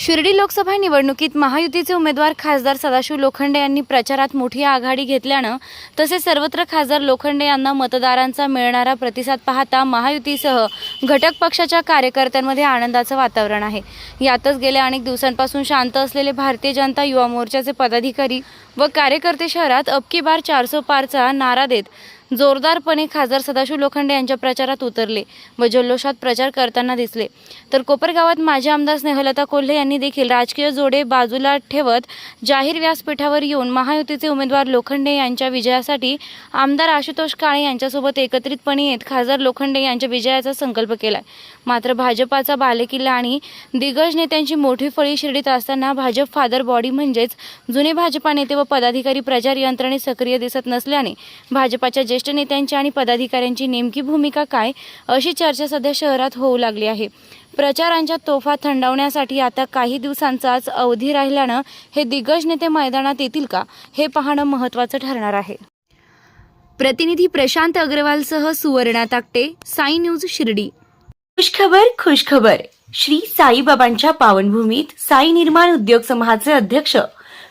शिर्डी लोकसभा निवडणुकीत महायुतीचे उमेदवार खासदार सदाशिव लोखंडे यांनी प्रचारात मोठी आघाडी घेतल्यानं तसेच सर्वत्र खासदार लोखंडे यांना मतदारांचा मिळणारा प्रतिसाद पाहता महायुतीसह घटक पक्षाच्या कार्यकर्त्यांमध्ये आनंदाचं वातावरण आहे. यातच गेल्या अनेक दिवसांपासून शांत असलेले भारतीय जनता युवा मोर्चाचे पदाधिकारी व कार्यकर्ते शहरात अबकी बार चारसो पारचा नारा देत जोरदारपणे खासदार सदाशिव लोखंडे यांच्या प्रचारात उतरले व जल्लोषात प्रचार करताना दिसले. तर कोपरगावात माजी आमदार स्नेहलता कोल्हे यांनी देखील राजकीय जोडे बाजूला ठेवत जाहीर व्यासपीठावर येऊन महायुतीचे उमेदवार लोखंडे यांच्या विजयासाठी आमदार आशुतोष काळे यांच्यासोबत एकत्रितपणे येत खासदार लोखंडे यांच्या विजयाचा संकल्प केलाय. मात्र भाजपाचा बालेकिल्ला आणि दिग्गज नेत्यांची मोठी फळी शिर्डीत असताना भाजप फादर बॉडी म्हणजेच जुने भाजपा नेते व पदाधिकारी प्रचार यंत्रणे सक्रिय दिसत नसल्याने भाजपाच्या ज्येष्ठ नेत्यांची आणि पदाधिकाऱ्यांची नेमकी भूमिका काय अशी चर्चा सध्या शहरात होऊ लागली आहे. प्रचारांच्या तोफा थंडावण्यासाठी आता काही दिवसांचाच अवधी राहिल्यानं हे दिग्गज नेते मैदानात येतील का हे पाहणं महत्त्वाचं ठरणार आहे. प्रतिनिधी प्रशांत अग्रवालसह सुवर्णा ताकटे साई न्यूज शिर्डी. खुशखबर खुशखबर. श्री साईबाबांच्या पावनभूमीत साई निर्माण उद्योग समूहाचे अध्यक्ष